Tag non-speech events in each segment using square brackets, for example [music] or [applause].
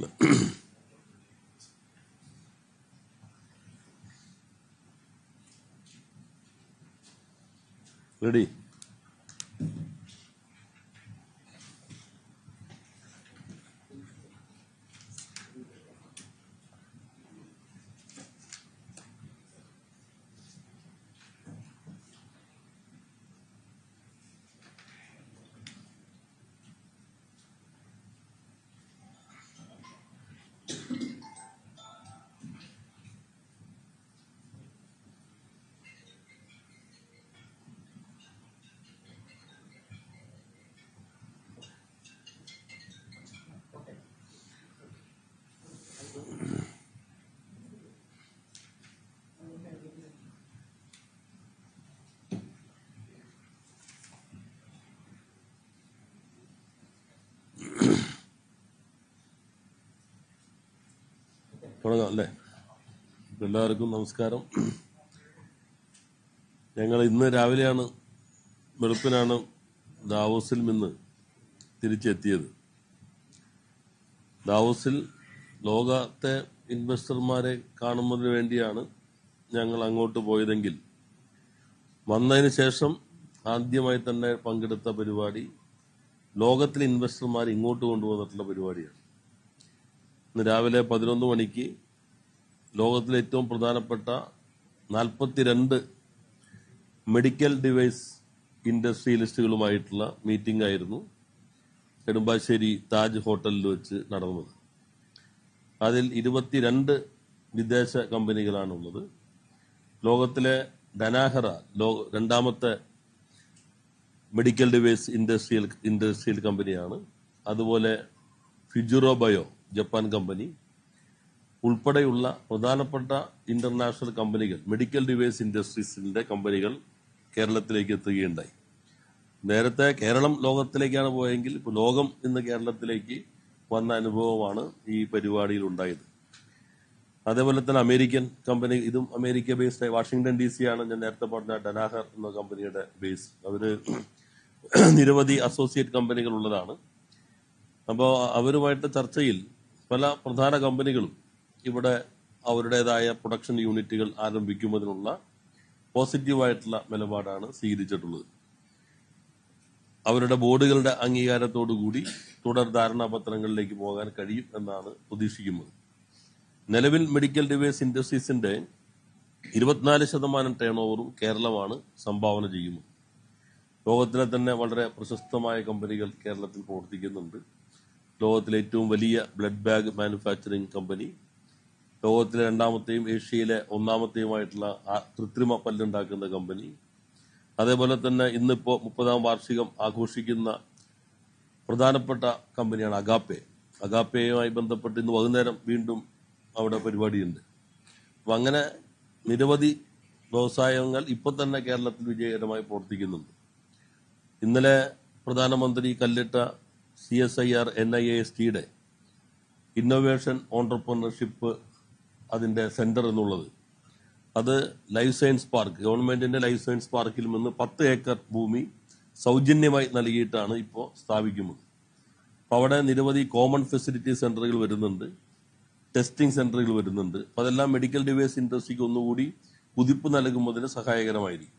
[clears throat] തുടങ്ങാം. തുടങ്ങാം അല്ലേ? എല്ലാവർക്കും നമസ്കാരം. ഞങ്ങൾ ഇന്ന് രാവിലെയാണ് വെളുപ്പിനാണ് ദാവോസിൽ നിന്ന് തിരിച്ചെത്തിയത്. ദാവോസിൽ ലോകത്തെ ഇൻവെസ്റ്റർമാരെ കാണുന്നതിന് വേണ്ടിയാണ് ഞങ്ങൾ അങ്ങോട്ട് പോയതെങ്കിൽ. വന്നതിന് ശേഷം ആദ്യമായി തന്നെ പങ്കെടുത്ത പരിപാടി ലോകത്തിലെ ഇൻവെസ്റ്റർമാർ ഇങ്ങോട്ട് കൊണ്ടുവന്നിട്ടുള്ള പരിപാടിയാണ്. ഇന്ന് രാവിലെ പതിനൊന്ന് മണിക്ക് ലോകത്തിലെ ഏറ്റവും പ്രധാനപ്പെട്ട നാൽപ്പത്തിരണ്ട് മെഡിക്കൽ ഡിവൈസ് ഇൻഡസ്ട്രി ലിസ്റ്റുകളുമായിട്ടുള്ള മീറ്റിംഗ് ആയിരുന്നു നെടുമ്പാശ്ശേരി താജ് ഹോട്ടലിൽ വെച്ച് നടന്നത്. അതിൽ ഇരുപത്തിരണ്ട് വിദേശ കമ്പനികളാണുള്ളത്. ലോകത്തിലെ ഡനാഹറ ലോ രണ്ടാമത്തെ മെഡിക്കൽ ഡിവൈസ് ഇൻഡസ്ട്രിയൽ ഇൻഡസ്ട്രിയൽ കമ്പനിയാണ്. അതുപോലെ ഫിജുറോ ബയോ ജപ്പാൻ കമ്പനി ഉൾപ്പെടെയുള്ള പ്രധാനപ്പെട്ട ഇന്റർനാഷണൽ കമ്പനികൾ മെഡിക്കൽ ഡിവൈസ് ഇൻഡസ്ട്രീസിന്റെ കമ്പനികൾ കേരളത്തിലേക്ക് എത്തുകയുണ്ടായി. നേരത്തെ കേരളം ലോകത്തിലേക്കാണ് പോയെങ്കിൽ ഇപ്പോൾ ലോകം ഇന്ന് കേരളത്തിലേക്ക് വന്ന അനുഭവമാണ് ഈ പരിപാടിയിൽ ഉണ്ടായത്. അതേപോലെ തന്നെ അമേരിക്കൻ കമ്പനി ഇതും America based Washington D C ആണ് ഞാൻ നേരത്തെ പറഞ്ഞ ഡനാഹർ എന്ന കമ്പനിയുടെ ബേസ് അവർ നിരവധി അസോസിയേറ്റ് കമ്പനികൾ ഉള്ളതാണ്. അപ്പോൾ അവരുമായിട്ട് ചർച്ചയിൽ പല പ്രധാന കമ്പനികളും ഇവിടെ അവരുടേതായ പ്രൊഡക്ഷൻ യൂണിറ്റുകൾ ആരംഭിക്കുന്നതിനുള്ള പോസിറ്റീവായിട്ടുള്ള നിലപാടാണ് സ്വീകരിച്ചിട്ടുള്ളത്. അവരുടെ ബോർഡുകളുടെ അംഗീകാരത്തോടുകൂടി തുടർ ധാരണാപത്രങ്ങളിലേക്ക് പോകാൻ കഴിയും എന്നാണ് പ്രതീക്ഷിക്കുന്നത്. നിലവിൽ മെഡിക്കൽ ഡിവൈസ് ഇൻഡസ്ട്രീസിന്റെ ഇരുപത്തിനാല് ശതമാനം ടേൺ ഓവറും കേരളമാണ് സംഭാവന ചെയ്യുന്നത്. ലോകത്തിലെ തന്നെ വളരെ പ്രശസ്തമായ കമ്പനികൾ കേരളത്തിൽ പ്രവർത്തിക്കുന്നുണ്ട്. ലോകത്തിലെ ഏറ്റവും വലിയ ബ്ലഡ് ബാഗ് മാനുഫാക്ചറിംഗ് കമ്പനി. ലോകത്തിലെ രണ്ടാമത്തെയും ഏഷ്യയിലെ ഒന്നാമത്തെയുമായിട്ടുള്ള കൃത്രിമ പല്ലുണ്ടാക്കുന്ന കമ്പനി. അതേപോലെ തന്നെ ഇന്നിപ്പോൾ മുപ്പതാം വാർഷികം ആഘോഷിക്കുന്ന പ്രധാനപ്പെട്ട കമ്പനിയാണ് അഗാപ്പെ. അഗാപ്പയുമായി ബന്ധപ്പെട്ട് ഇന്ന് വൈകുന്നേരം വീണ്ടും അവിടെ പരിപാടിയുണ്ട്. അപ്പം അങ്ങനെ നിരവധി വ്യവസായങ്ങൾ ഇപ്പം തന്നെ കേരളത്തിൽ വിജയകരമായി പ്രവർത്തിക്കുന്നുണ്ട്. ഇന്നലെ പ്രധാനമന്ത്രി കല്ലിട്ട C S I R N I S T innovation entrepreneurship അതിന്റെ സെന്റർ എന്നുള്ളത്. അത് ലൈഫ് സയൻസ് പാർക്ക് ഗവൺമെന്റിന്റെ ലൈഫ് സയൻസ് പാർക്കിൽ നിന്ന് പത്ത് ഏക്കർ ഭൂമി സൗജന്യമായി നൽകിയിട്ടാണ് ഇപ്പോൾ സ്ഥാപിക്കുന്നത്. അപ്പോൾ അവിടെ നിരവധി കോമൺ ഫെസിലിറ്റി സെന്ററുകൾ വരുന്നുണ്ട് ടെസ്റ്റിംഗ് സെന്ററുകൾ വരുന്നുണ്ട്. അപ്പോൾ അതെല്ലാം മെഡിക്കൽ ഡിവൈസ് ഇൻഡസ്ട്രിക്ക് ഒന്നുകൂടി കുതിപ്പ് നൽകുന്നതിന് സഹായകരമായിരിക്കും.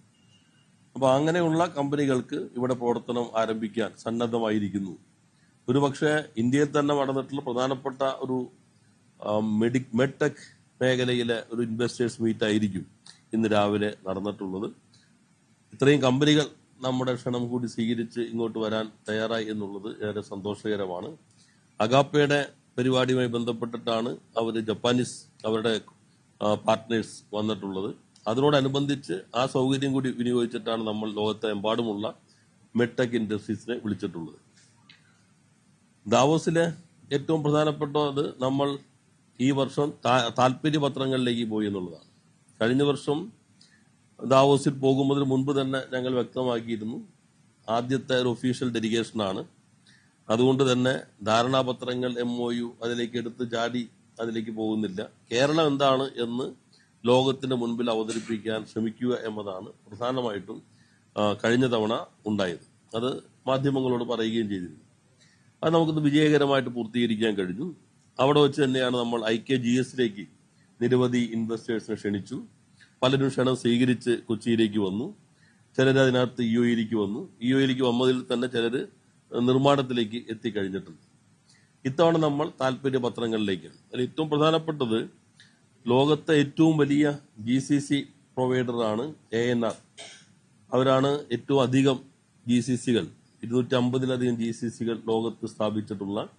അപ്പോൾ അങ്ങനെയുള്ള കമ്പനികൾക്ക് ഇവിടെ പ്രവർത്തനം ആരംഭിക്കാൻ സന്നദ്ധമായിരിക്കുന്നു. ഒരുപക്ഷെ ഇന്ത്യയിൽ തന്നെ നടന്നിട്ടുള്ള പ്രധാനപ്പെട്ട ഒരു മെഡി മെഡ്ടെക് മേഖലയിലെ ഒരു ഇൻവെസ്റ്റേഴ്സ് മീറ്റ് ആയിരിക്കും ഇന്ന് രാവിലെ നടന്നിട്ടുള്ളത്. ഇത്രയും കമ്പനികൾ നമ്മുടെ ക്ഷണം കൂടി സ്വീകരിച്ച് ഇങ്ങോട്ട് വരാൻ തയ്യാറായി എന്നുള്ളത് ഏറെ സന്തോഷകരമാണ്. അഗാപ്പയുടെ പരിപാടിയുമായി ബന്ധപ്പെട്ടിട്ടാണ് അവർ ജപ്പാനീസ് അവരുടെ പാർട്ട്നേഴ്സ് വന്നിട്ടുള്ളത്. അതിനോടനുബന്ധിച്ച് ആ സൗകര്യം കൂടി വിനിയോഗിച്ചിട്ടാണ് നമ്മൾ ലോകത്തെ എമ്പാടുമുള്ള മെഡ്ടെക് ഇൻഡസ്ട്രീസിനെ വിളിച്ചിട്ടുള്ളത്. ദാവോസിലെ ഏറ്റവും പ്രധാനപ്പെട്ടത് നമ്മൾ ഈ വർഷം താല്പര്യ താല്പര്യപത്രങ്ങളിലേക്ക് പോയി എന്നുള്ളതാണ്. കഴിഞ്ഞ വർഷം ദാവോസിൽ പോകുന്നതിന് മുൻപ് തന്നെ ഞങ്ങൾ വ്യക്തമാക്കിയിരുന്നു. ആദ്യത്തെ ഒരു ഒഫീഷ്യൽ ഡെലിഗേഷനാണ് അതുകൊണ്ട് തന്നെ ധാരണാപത്രങ്ങൾ എം ഒ യു അതിലേക്ക് എടുത്ത് ചാടി അതിലേക്ക് പോകുന്നില്ല. കേരളം എന്താണ് എന്ന് ലോകത്തിന് മുൻപിൽ അവതരിപ്പിക്കാൻ ശ്രമിക്കുക എന്നതാണ് പ്രധാനമായിട്ടും കഴിഞ്ഞ തവണ ഉണ്ടായത്. അത് മാധ്യമങ്ങളോട് പറയുകയും ചെയ്തിരുന്നു. അത് നമുക്കിന്ന് വിജയകരമായിട്ട് പൂർത്തീകരിക്കാൻ കഴിഞ്ഞു. അവിടെ വെച്ച് തന്നെയാണ് നമ്മൾ ഐ കെ ജി എസിലേക്ക് നിരവധി ഇൻവെസ്റ്റേഴ്സിനെ ക്ഷണിച്ചു. പലരും ക്ഷണം സ്വീകരിച്ച് കൊച്ചിയിലേക്ക് വന്നു. ചിലർ അതിനകത്ത് ഇ ഒയിലേക്ക് വന്നു. ഇ ഒയിലേക്ക് വന്നതിൽ തന്നെ ചിലർ നിർമ്മാണത്തിലേക്ക് എത്തിക്കഴിഞ്ഞിട്ടുണ്ട്. ഇത്തവണ നമ്മൾ താല്പര്യ പത്രങ്ങളിലേക്കാണ് അതിൽ ഏറ്റവും പ്രധാനപ്പെട്ടത് ലോകത്തെ ഏറ്റവും വലിയ ജി സി സി പ്രൊവൈഡറാണ് എ എൻ ആർ അവരാണ് ഏറ്റവും അധികം ജി സി സികൾ ഇരുന്നൂറ്റി അമ്പതിലധികം ജി സി സികൾ ലോകത്ത് സ്ഥാപിച്ചിട്ടുള്ള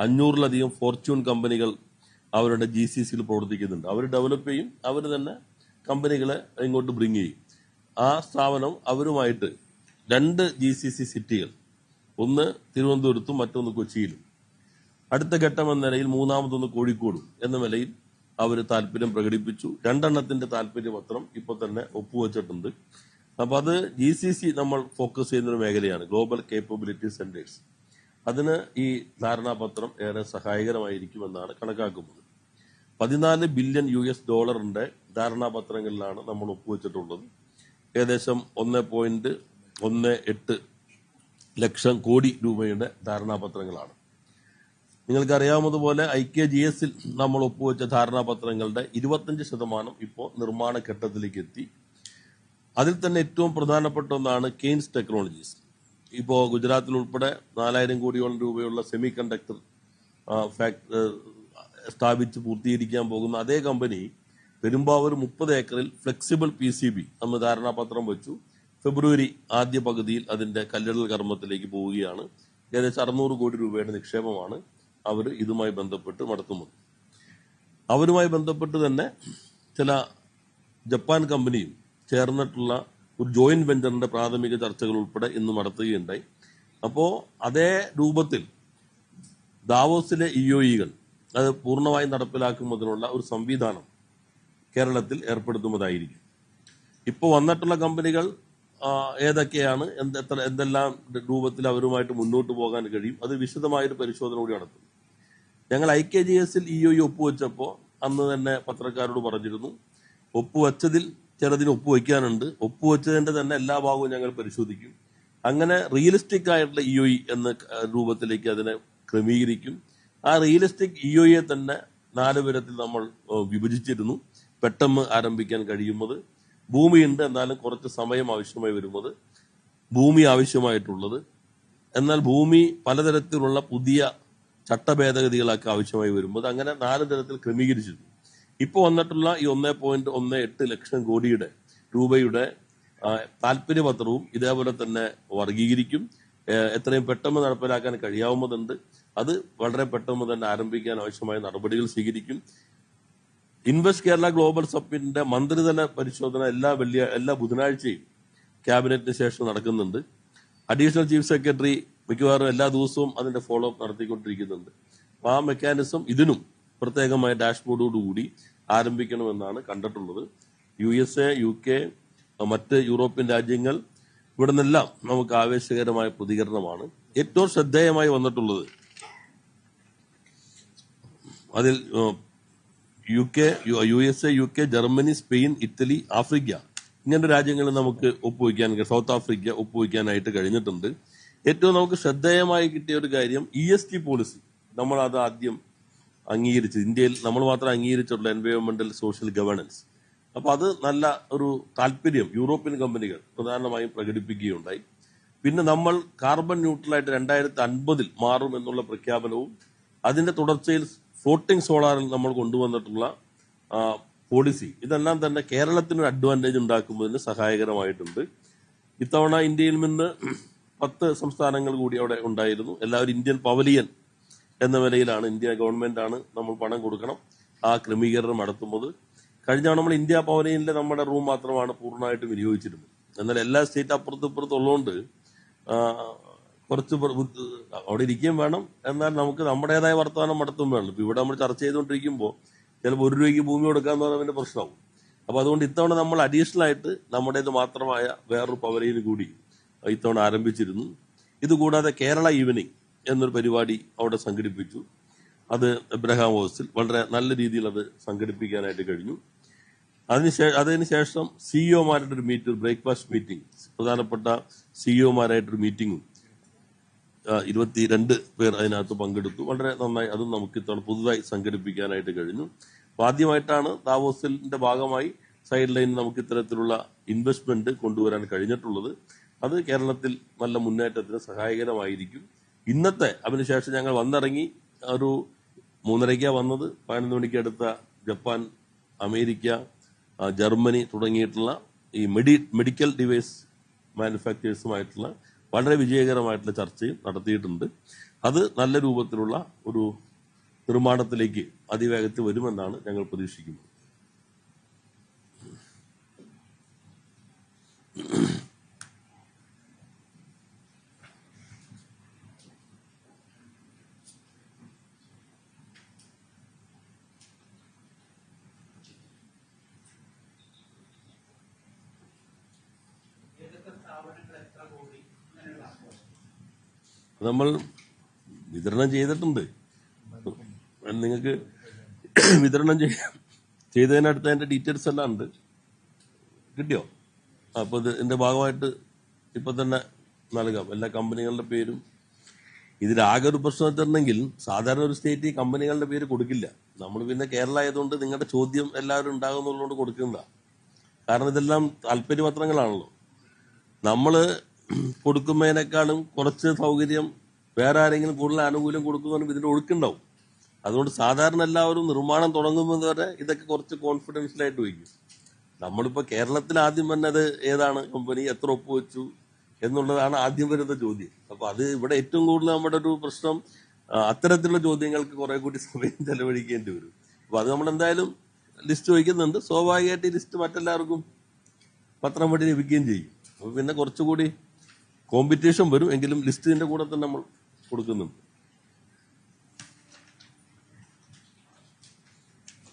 അഞ്ഞൂറിലധികം ഫോർച്യൂൺ കമ്പനികൾ അവരുടെ ജി സി സിയിൽ പ്രവർത്തിക്കുന്നുണ്ട്. അവർ ഡെവലപ്പ് ചെയ്യും. അവർ തന്നെ കമ്പനികളെ ഇങ്ങോട്ട് ബ്രിങ് ചെയ്യും. ആ സ്ഥാപനം അവരുമായിട്ട് രണ്ട് ജി സി സി സിറ്റികൾ ഒന്ന് തിരുവനന്തപുരത്തും മറ്റൊന്ന് കൊച്ചിയിലും. അടുത്ത ഘട്ടം എന്ന നിലയിൽ മൂന്നാമതൊന്ന് കോഴിക്കോടും എന്ന നിലയിൽ അവർ താല്പര്യം പ്രകടിപ്പിച്ചു. രണ്ടെണ്ണത്തിന്റെ താല്പര്യപത്രം ഇപ്പോൾ തന്നെ ഒപ്പുവെച്ചിട്ടുണ്ട്. അപ്പൊ അത് ജി സി സി നമ്മൾ ഫോക്കസ് ചെയ്യുന്ന ഒരു മേഖലയാണ്. ഗ്ലോബൽ കേപ്പബിലിറ്റി സെന്റേഴ്സ് അതിന് ഈ ധാരണാപത്രം ഏറെ സഹായകരമായിരിക്കുമെന്നാണ് കണക്കാക്കുന്നത്. പതിനാല് ബില്യൺ യു എസ് ഡോളറിന്റെ ധാരണാപത്രങ്ങളിലാണ് നമ്മൾ ഒപ്പുവെച്ചിട്ടുള്ളത്. ഏകദേശം ഒന്ന് പോയിന്റ് ഒന്ന് എട്ട് ലക്ഷം കോടി രൂപയുടെ ധാരണാപത്രങ്ങളാണ്. നിങ്ങൾക്കറിയാവുന്നതുപോലെ ഐ കെ ജി എസിൽ നമ്മൾ ഒപ്പുവെച്ച ധാരണാപത്രങ്ങളുടെ ഇരുപത്തഞ്ച് ശതമാനം ഇപ്പോൾ നിർമ്മാണ ഘട്ടത്തിലേക്ക് എത്തി. അതിൽ തന്നെ ഏറ്റവും പ്രധാനപ്പെട്ട ഒന്നാണ് കെയ്ൻസ് ടെക്നോളജീസ്. ഇപ്പോൾ ഗുജറാത്തിൽ ഉൾപ്പെടെ നാലായിരം കോടിയോളം രൂപയുള്ള സെമി കണ്ടക്ടർ സ്ഥാപിച്ച് പൂർത്തീകരിക്കാൻ പോകുന്ന അതേ കമ്പനി പെരുമ്പാവൂർ മുപ്പത് ഏക്കറിൽ ഫ്ലെക്സിബിൾ പി സി ബി നമ്മൾ ധാരണാപത്രം വെച്ചു. ഫെബ്രുവരി ആദ്യ പകുതിയിൽ അതിന്റെ കല്ലിടൽ കർമ്മത്തിലേക്ക് പോവുകയാണ്. ഏകദേശം അറുന്നൂറ് കോടി രൂപയുടെ നിക്ഷേപമാണ് അവർ ഇതുമായി ബന്ധപ്പെട്ട് നടത്തുന്നത്. അവരുമായി ബന്ധപ്പെട്ട് തന്നെ ചില ജപ്പാൻ കമ്പനിയും ചേർന്നിട്ടുള്ള ഒരു ജോയിന്റ് വെഞ്ചറിന്റെ പ്രാഥമിക ചർച്ചകൾ ഉൾപ്പെടെ ഇന്ന് നടത്തുകയുണ്ടായി. അപ്പോ അതേ രൂപത്തിൽ ദാവോസിലെ ഇ ഒ ഇകൾ അത് പൂർണമായി നടപ്പിലാക്കുന്നതിനുള്ള ഒരു സംവിധാനം കേരളത്തിൽ ഏർപ്പെടുത്തുന്നതായിരിക്കും. ഇപ്പോൾ വന്നിട്ടുള്ള കമ്പനികൾ ഏതൊക്കെയാണ് എന്ത് എത്ര എന്തെല്ലാം രൂപത്തിൽ അവരുമായിട്ട് മുന്നോട്ട് പോകാൻ കഴിയും അത് വിശദമായൊരു പരിശോധന കൂടി നടത്തും. ഞങ്ങൾ ഐ കെ ജി എസിൽ ഇ ഒ ഒപ്പുവെച്ചപ്പോൾ അന്ന് തന്നെ പത്രക്കാരോട് പറഞ്ഞിരുന്നു ഒപ്പുവെച്ചതിൽ ചിലതിന് ഒപ്പുവെക്കാനുണ്ട്. ഒപ്പുവെച്ചതിന്റെ തന്നെ എല്ലാ ഭാഗവും ഞങ്ങൾ പരിശോധിക്കും. അങ്ങനെ റിയലിസ്റ്റിക് ആയിട്ടുള്ള ഇ ഒ ഇ എന്ന രൂപത്തിലേക്ക് അതിനെ ക്രമീകരിക്കും. ആ റിയലിസ്റ്റിക് ഇ ഒ തന്നെ നാല് വിധത്തിൽ നമ്മൾ വിഭജിച്ചിരുന്നു. പെട്ടെന്ന് ആരംഭിക്കാൻ കഴിയുന്നത് ഭൂമിയുണ്ട് എന്നാലും കുറച്ച് സമയം ആവശ്യമായി വരുന്നത് ഭൂമി ആവശ്യമായിട്ടുള്ളത്. എന്നാൽ ഭൂമി പലതരത്തിലുള്ള പുതിയ ചട്ടഭേദഗതികളൊക്കെ ആവശ്യമായി വരുമ്പോൾ അങ്ങനെ നാല് തരത്തിൽ ക്രമീകരിച്ചിരുന്നു. ഇപ്പോൾ വന്നിട്ടുള്ള ഈ ഒന്നേ പോയിന്റ് ഒന്ന് എട്ട് ലക്ഷം കോടിയുടെ രൂപയുടെ താല്പര്യപത്രവും ഇതേപോലെ തന്നെ വർഗീകരിക്കും. എത്രയും പെട്ടെന്ന് നടപ്പിലാക്കാൻ കഴിയാവുന്നതുണ്ട്. അത് വളരെ പെട്ടെന്ന് തന്നെ ആരംഭിക്കാൻ ആവശ്യമായ നടപടികൾ സ്വീകരിക്കും. ഇൻവെസ്റ്റ് കേരള ഗ്ലോബൽ സബ്മിറ്റിന്റെ മന്ത്രിതല പരിശോധന എല്ലാ വെള്ളിയ എല്ലാ ബുധനാഴ്ചയും ക്യാബിനറ്റിന് ശേഷം നടക്കുന്നുണ്ട്. അഡീഷണൽ ചീഫ് സെക്രട്ടറി മിക്കവാറും എല്ലാ ദിവസവും അതിന്റെ ഫോളോ അപ്പ് നടത്തിക്കൊണ്ടിരിക്കുന്നുണ്ട്. ആ മെക്കാനിസം ഇതിനും പ്രത്യേകമായ ഡാഷ്ബോർഡോടുകൂടി ആരംഭിക്കണമെന്നാണ് കണ്ടിട്ടുള്ളത്. U S A U K മറ്റ് യൂറോപ്യൻ രാജ്യങ്ങൾ ഇവിടെ നിന്നെല്ലാം നമുക്ക് ആവേശകരമായ പ്രതികരണമാണ്. ഏറ്റവും ശ്രദ്ധേയമായി വന്നിട്ടുള്ളത് അതിൽ U K U- S A U K Germany Spain Italy Africa ഇങ്ങനത്തെ രാജ്യങ്ങളിൽ നമുക്ക് ഒപ്പുവയ്ക്കാൻ സൗത്ത് ആഫ്രിക്ക ഒപ്പുവയ്ക്കാനായിട്ട് കഴിഞ്ഞിട്ടുണ്ട്. ഏറ്റവും നമുക്ക് ശ്രദ്ധേയമായി കിട്ടിയ ഒരു കാര്യം ഇ എസ് ടി പോളിസി. നമ്മൾ അത് ആദ്യം അംഗീകരിച്ചു. ഇന്ത്യയിൽ നമ്മൾ മാത്രം അംഗീകരിച്ചുള്ള എൻവയോൺമെന്റൽ സോഷ്യൽ ഗവേണൻസ് അപ്പോൾ അത് നല്ല ഒരു താല്പര്യം യൂറോപ്യൻ കമ്പനികൾ പ്രധാനമായും പ്രകടിപ്പിക്കുകയുണ്ടായി. പിന്നെ നമ്മൾ കാർബൺ ന്യൂട്രലായിട്ട് രണ്ടായിരത്തി അൻപതിൽ മാറും എന്നുള്ള പ്രഖ്യാപനവും അതിന്റെ തുടർച്ചയിൽ ഫ്ലോട്ടിംഗ് സോളാറിൽ നമ്മൾ കൊണ്ടുവന്നിട്ടുള്ള പോളിസി ഇതെല്ലാം തന്നെ കേരളത്തിന് ഒരു അഡ്വാന്റേജ് ഉണ്ടാക്കുന്നതിന് സഹായകരമായിട്ടുണ്ട്. ഇത്തവണ ഇന്ത്യയിൽ നിന്ന് പത്ത് സംസ്ഥാനങ്ങൾ കൂടി അവിടെ ഉണ്ടായിരുന്നു. എല്ലാവരും ഇന്ത്യൻ പവലിയൻ എന്ന നിലയിലാണ് ഇന്ത്യ ഗവൺമെന്റ് ആണ് നമ്മൾ പണം കൊടുക്കണം. ആ ക്രമീകരണം നടത്തുന്നത്. കഴിഞ്ഞ നമ്മൾ ഇന്ത്യ പവലിയനിലെ നമ്മുടെ റൂം മാത്രമാണ് പൂർണമായിട്ടും വിനിയോഗിച്ചിരുന്നത്. എന്നാൽ എല്ലാ സ്റ്റേറ്റ് അപ്പുറത്ത് ഇപ്പുറത്ത് ഉള്ളതുകൊണ്ട് കുറച്ച് അവിടെ ഇരിക്കുകയും വേണം. എന്നാൽ നമുക്ക് നമ്മുടേതായ വർത്തമാനം നടത്തും വേണം. ഇപ്പൊ ഇവിടെ നമ്മൾ ചർച്ച ചെയ്തുകൊണ്ടിരിക്കുമ്പോൾ ചിലപ്പോൾ ഒരു രൂപയ്ക്ക് ഭൂമി കൊടുക്കാന്ന് പറഞ്ഞതിന്റെ പ്രശ്നമാവും. അപ്പോൾ അതുകൊണ്ട് ഇത്തവണ നമ്മൾ അഡീഷണൽ ആയിട്ട് നമ്മുടേത് മാത്രമായ വേറൊരു പവനയിൽ കൂടി ഇത്തവണ ആരംഭിച്ചിരുന്നു. ഇതുകൂടാതെ കേരള ഈവനിങ് എന്നൊരു പരിപാടി അവിടെ സംഘടിപ്പിച്ചു. അത് എബ്രഹാം ഹോസ്റ്റൽ വളരെ നല്ല രീതിയിൽ അത് സംഘടിപ്പിക്കാനായിട്ട് കഴിഞ്ഞു. അതിനുശേഷം അതിനുശേഷം സിഇഒമാരുടെ ഒരു മീറ്റ് ബ്രേക്ക്ഫാസ്റ്റ് മീറ്റിംഗ് പ്രധാനപ്പെട്ട സിഇഒമാരായിട്ടൊരു മീറ്റിംഗും ഇരുപത്തി രണ്ട് പേർ അതിനകത്ത് പങ്കെടുത്തു. വളരെ നന്നായി അതും നമുക്ക് ഇത്തവണ പുതുതായി സംഘടിപ്പിക്കാനായിട്ട് കഴിഞ്ഞു. അപ്പൊ ആദ്യമായിട്ടാണ് ദാവോസിലിന്റെ ഭാഗമായി സൈഡ് ലൈനിൽ നമുക്ക് ഇത്തരത്തിലുള്ള ഇൻവെസ്റ്റ്മെന്റ് കൊണ്ടുവരാൻ കഴിഞ്ഞിട്ടുള്ളത്. അത് കേരളത്തിൽ നല്ല മുന്നേറ്റത്തിന് സഹായകരമായിരിക്കും. ഇന്നത്തെ അതിനുശേഷം ഞങ്ങൾ വന്നിറങ്ങി ഒരു മൂന്നരയ്ക്കാണ് വന്നത്. പതിനൊന്ന് മണിക്ക് അടുത്ത ജപ്പാൻ അമേരിക്ക ജർമ്മനി തുടങ്ങിയിട്ടുള്ള ഈ മെഡി മെഡിക്കൽ ഡിവൈസ് മാനുഫാക്ചേഴ്സുമായിട്ടുള്ള വളരെ വിജയകരമായിട്ടുള്ള ചർച്ചയും നടത്തിയിട്ടുണ്ട്. അത് നല്ല രൂപത്തിലുള്ള ഒരു നിർമ്മാണത്തിലേക്ക് അതിവേഗത്തിൽ വരുമെന്നാണ് ഞങ്ങൾ പ്രതീക്ഷിക്കുന്നത്. നമ്മൾ വിതരണം ചെയ്തിട്ടുണ്ട്. നിങ്ങൾക്ക് വിതരണം ചെയ്യ ചെയ്തതിനടുത്ത് അതിന്റെ ഡീറ്റെയിൽസ് എല്ലാം ഉണ്ട്. കിട്ടിയോ? അപ്പോൾ ഇത് ഇതിന്റെ ഭാഗമായിട്ട് ഇപ്പൊ തന്നെ നൽകാം. എല്ലാ കമ്പനികളുടെ പേരും. ഇതിലാകെ ഒരു പ്രശ്നം സാധാരണ ഒരു സ്റ്റേറ്റ് കമ്പനികളുടെ പേര് കൊടുക്കില്ല. നമ്മൾ പിന്നെ കേരള ആയതുകൊണ്ട് നിങ്ങളുടെ ചോദ്യം എല്ലാവരും ഉണ്ടാകുന്നുള്ളതുകൊണ്ട് കൊടുക്കുന്നതാ. കാരണം ഇതെല്ലാം താല്പര്യപത്രങ്ങളാണല്ലോ നമ്മൾ കൊടുക്കുന്നതിനേക്കാളും കുറച്ച് സൗകര്യം വേറെ ആരെങ്കിലും കൂടുതൽ ആനുകൂല്യം കൊടുക്കുന്നതിന് ഇതിന്റെ ഒഴുക്കുണ്ടാവും. അതുകൊണ്ട് സാധാരണ എല്ലാവരും നിർമ്മാണം തുടങ്ങുന്നത് വരെ ഇതൊക്കെ കുറച്ച് കോൺഫിഡൻഷ്യലായിട്ട് വയ്ക്കും. നമ്മളിപ്പോൾ കേരളത്തിൽ ആദ്യം വന്നത് ഏതാണ് കമ്പനി എത്ര ഒപ്പ് വെച്ചു എന്നുള്ളതാണ് ആദ്യം വരുന്ന ചോദ്യം. അപ്പോൾ അത് ഇവിടെ ഏറ്റവും കൂടുതൽ നമ്മുടെ ഒരു പ്രശ്നം അത്തരത്തിലുള്ള ചോദ്യങ്ങൾക്ക് കുറെ കൂടി സമയം [laughs] ചെലവഴിക്കേണ്ടി വരും. അപ്പോൾ അത് നമ്മൾ എന്തായാലും ലിസ്റ്റ് വയ്ക്കുന്നുണ്ട്. സ്വാഭാവികമായിട്ട് ഈ ലിസ്റ്റ് മറ്റെല്ലാവർക്കും പത്രം വഴി ലഭിക്കുകയും ചെയ്യും. അപ്പൊ പിന്നെ കുറച്ചുകൂടി കോമ്പറ്റീഷൻ വരും. എങ്കിലും ലിസ്റ്റിന്റെ കൂടെ തന്നെ നമ്മൾ കൊടുക്കുന്നുണ്ട്.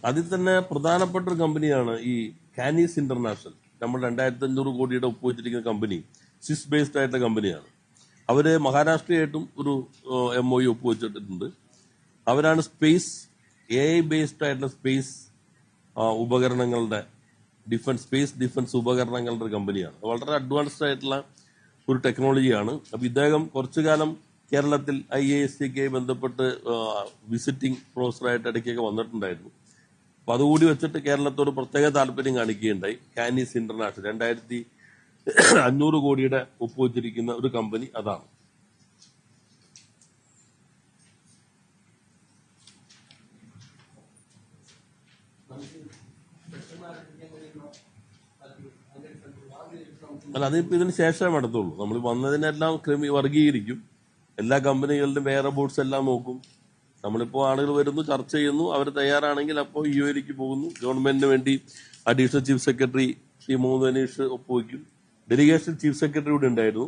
അതിൽ തന്നെ പ്രധാനപ്പെട്ട ഒരു കമ്പനിയാണ് ഈ കാനീസ് ഇന്റർനാഷണൽ നമ്മൾ രണ്ടായിരത്തി അഞ്ഞൂറ് കോടിയുടെ ഒപ്പുവെച്ചിരിക്കുന്ന കമ്പനി സ്വിസ് ബേസ്ഡ് ആയിട്ടുള്ള കമ്പനിയാണ്. അവർ മഹാരാഷ്ട്രയായിട്ടും ഒരു എം ഒ ഒപ്പുവെച്ചിട്ടുണ്ട്. അവരാണ് സ്പേസ് എ ഐ ബേസ്ഡ് ആയിട്ടുള്ള സ്പേസ് ഉപകരണങ്ങളുടെ ഡിഫൻസ് സ്പേസ് ഡിഫൻസ് ഉപകരണങ്ങളുടെ ഒരു കമ്പനിയാണ് വളരെ അഡ്വാൻസ്ഡ് ആയിട്ടുള്ള ഒരു ടെക്നോളജിയാണ് അപ്പൊ ഇദ്ദേഹം കുറച്ചു കാലം കേരളത്തിൽ ഐ എ എസ് സിക്കായി ബന്ധപ്പെട്ട് വിസിറ്റിംഗ് പ്രൊഫസറായിട്ട് ഇടയ്ക്കൊക്കെ വന്നിട്ടുണ്ടായിരുന്നു. അപ്പോൾ അതുകൂടി വെച്ചിട്ട് കേരളത്തോട് പ്രത്യേക താല്പര്യം കാണിക്കുകയുണ്ടായി. കാനീസ് ഇന്റർനാഷണൽ രണ്ടായിരത്തി അഞ്ഞൂറ് കോടിയുടെ ഒപ്പുവെച്ചിരിക്കുന്ന ഒരു കമ്പനി അതാണ്. അല്ല അതിപ്പോ ഇതിന് ശേഷമേ നടത്തുള്ളൂ. നമ്മൾ വന്നതിനെല്ലാം ക്രമീ വർഗീകരിക്കും. എല്ലാ കമ്പനികളുടെയും വേറെ ബോർഡ്സ് എല്ലാം നോക്കും. നമ്മളിപ്പോൾ ആളുകൾ വരുന്നു ചർച്ച ചെയ്യുന്നു അവർ തയ്യാറാണെങ്കിൽ അപ്പോൾ യു എയിലേക്ക് പോകുന്നു. ഗവൺമെന്റിന് വേണ്ടി additional chief secretary Shri Muhammad Aneesh ഒപ്പുവയ്ക്കും ഡെലിഗേഷൻ ചീഫ് സെക്രട്ടറി കൂടെ ഉണ്ടായിരുന്നു.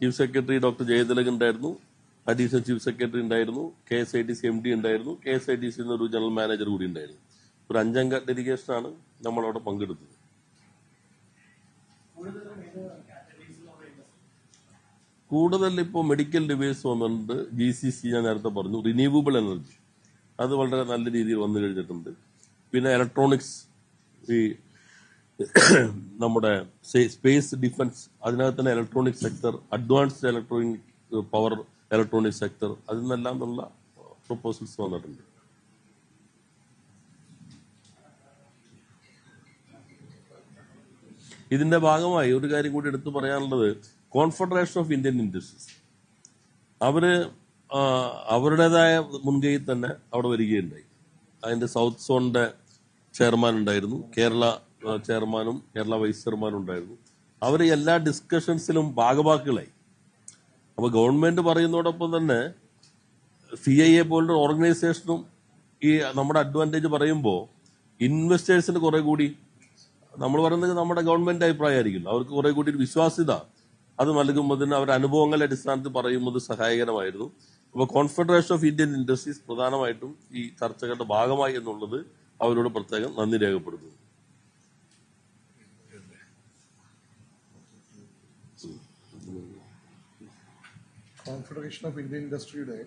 ചീഫ് സെക്രട്ടറി ഡോക്ടർ ജയതിലക് ഉണ്ടായിരുന്നു. അഡീഷണൽ ചീഫ് സെക്രട്ടറി ഉണ്ടായിരുന്നു. K S I T C M D ഉണ്ടായിരുന്നു. K S I T C ഒരു ജനറൽ മാനേജർ കൂടി ഉണ്ടായിരുന്നു. ഒരു അഞ്ചംഗ ഡെലിഗേഷനാണ് നമ്മളവിടെ പങ്കെടുത്തത്. കൂടുതൽ ഇപ്പോൾ മെഡിക്കൽ ഡിവൈസ് വന്നിട്ടുണ്ട്. ജി സി സി ഞാൻ നേരത്തെ പറഞ്ഞു. റിന്യൂവബിൾ എനർജി അത് വളരെ നല്ല രീതിയിൽ വന്നു കഴിഞ്ഞിട്ടുണ്ട്. പിന്നെ ഇലക്ട്രോണിക്സ് ഈ നമ്മുടെ സ്പേസ് ഡിഫൻസ് അതിനകത്ത് തന്നെ electronic sector advanced electronic power electronic sector അതിൽ നിന്നെല്ലാം ഉള്ള പ്രൊപ്പോസൽസ് വന്നിട്ടുണ്ട്. ഇതിന്റെ ഭാഗമായി ഒരു കാര്യം കൂടി എടുത്തു പറയാനുള്ളത്. കോൺഫെഡറേഷൻ ഓഫ് ഇന്ത്യൻ ഇൻഡസ്ട്രീസ് അവർ അവരുടേതായ മുൻകൈയിൽ തന്നെ അവിടെ വരികയുണ്ടായി. അതിന്റെ സൗത്ത് സോണിന്റെ ചെയർമാൻ ഉണ്ടായിരുന്നു. കേരള ചെയർമാനും കേരള വൈസ് ചെയർമാനും ഉണ്ടായിരുന്നു. അവർ എല്ലാ ഡിസ്കഷൻസിലും ഭാഗഭാക്കുകളായി. അപ്പൊ ഗവൺമെന്റ് പറയുന്നതോടൊപ്പം തന്നെ സി ഐ എ പോലുള്ള ഓർഗനൈസേഷനും ഈ നമ്മുടെ അഡ്വാന്റേജ് പറയുമ്പോൾ ഇൻവെസ്റ്റേഴ്സിന് കുറെ കൂടി നമ്മൾ പറയുന്നത് നമ്മുടെ ഗവൺമെന്റ് അഭിപ്രായമായിരിക്കും അവർക്ക് കുറെ കൂടി വിശ്വാസ്യത അത് നൽകുന്നതിന് അവരുടെ അനുഭവങ്ങളുടെ അടിസ്ഥാനത്തിൽ പറയുന്നത് സഹായകരമായിരുന്നു. അപ്പോൾ കോൺഫെഡറേഷൻ ഓഫ് ഇന്ത്യൻ ഇൻഡസ്ട്രീസ് പ്രധാനമായിട്ടും ഈ ചർച്ചകളുടെ ഭാഗമായി എന്നുള്ളത് അവരോട് പ്രത്യേകം നന്ദി രേഖപ്പെടുത്തുന്നു. കോൺഫെഡറേഷൻ ഓഫ് ഇന്ത്യൻ ഇൻഡസ്ട്രിയുടെ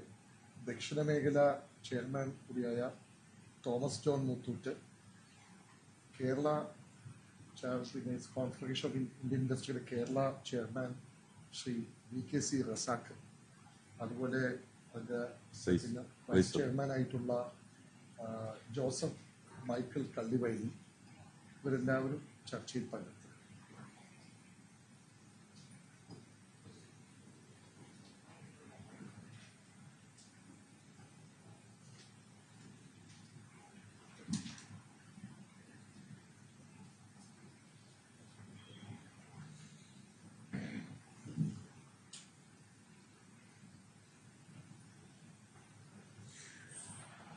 ദക്ഷിണ മേഖല ചെയർമാൻ കൂടിയായ തോമസ് ജോൺ മുത്തൂറ്റ് കേരള ചെ- വിനേസ് confederation of Indian ഇൻഡസ്ട്രിയുടെ Kerala chairman Shri V K C Razak അതുപോലെ അതിന്റെ വൈസ് ചെയർമാനായിട്ടുള്ള ജോസഫ് മൈക്കിൾ കള്ളിവയലി. ഇവരെല്ലാവരും ചർച്ചയിൽ പങ്കെടുത്തു.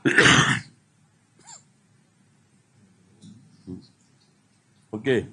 [coughs] okay.